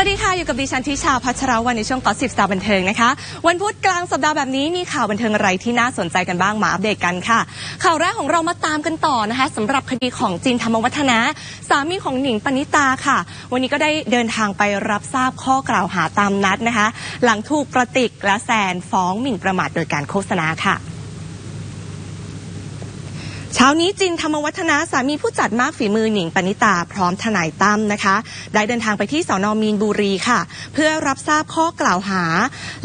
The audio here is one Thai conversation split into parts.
วัสดีค่ะ อยู่กับดิฉันทิชาพัชรวันในช่วงก่อสิบสตาร์บันเทิงนะคะ วันพุธกลางสัปดาห์แบบนี้มีข่าวบันเทิงอะไรที่น่าสนใจกันบ้างมาอัปเดตกันค่ะ ข่าวแรกของเรามาตามกันต่อนะคะสำหรับคดีของจินธรรมวัฒนะสามีของหนิงปณิตาค่ะ วันนี้ก็ได้เดินทางไปรับทราบข้อกล่าวหาตามนัดนะคะ หลังถูกกระติกและแซนฟ้องหมิ่นประมาทโดยการโฆษณาค่ะ เช้านี้จินธรรมวัฒนะสามีผู้จัดมากฝีมือหนิงปณิตาพร้อมทนายตั้มนะคะ ได้เดินทางไปที่สอนอมีนบุรีค่ะ เพื่อรับทราบข้อกล่าวหา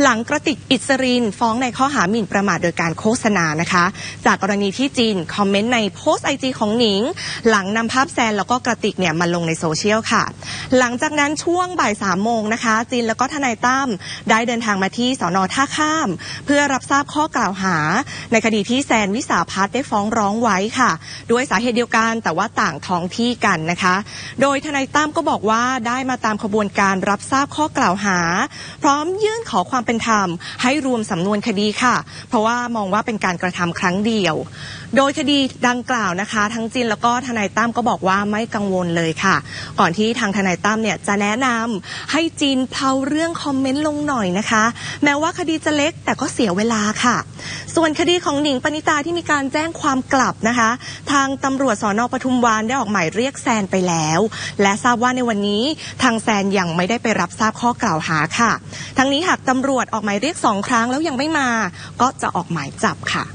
หลังกระติกอิสรินฟ้องในข้อหาหมิ่นประมาทโดยการโฆษณานะคะ จากกรณีที่จินคอมเมนต์ในโพสต์ไอจีของหนิง หลังนำภาพแซนแล้วก็กระติกเนี่ยมาลงในโซเชียลค่ะ หลังจากนั้นช่วงบ่ายสามโมงนะคะจินแล้วก็ทนายตั้มได้เดินทางมาที่สอนอท่าข้าม เพื่อรับทราบข้อกล่าวหา ในคดีที่แซนวิสาพัฒน์ได้ฟ้องร้องไว้ค่ะ ด้วยสาเหตุเดียวกันแต่ว่าต่างท้องที่กันนะคะ โดยทนายตั้มก็บอกว่าได้มาตามขบวนการรับทราบข้อกล่าวหา พร้อมยื่นขอความเป็นธรรม ให้รวมสำนวนคดีค่ะ เพราะว่ามองว่าเป็นการกระทำครั้งเดียว โดยคดีดังกล่าวนะคะ ทั้งจินแล้วก็ทนายตั้มก็บอกว่าไม่กังวลเลยค่ะ ก่อนที่ทางทนายตั้มเนี่ยจะแนะนำให้จินเพลาเรื่องคอมเมนต์ลงหน่อยนะคะ แม้ว่าคดีจะเล็กแต่ก็เสียเวลาค่ะ ส่วนคดีของหนิงปณิตาที่มีการแจ้งความกลับนะคะ ทางตำรวจสอนอปทุมวานได้ออกหมายเรียกแซนไปแล้ว และทราบว่าในวันนี้ทางแซนยังไม่ได้ไปรับทราบข้อกล่าวหาค่ะ ทั้งนี้หากตำรวจออกหมายเรียกสองครั้งแล้วยังไม่มา ก็จะออกหมายจับค่ะ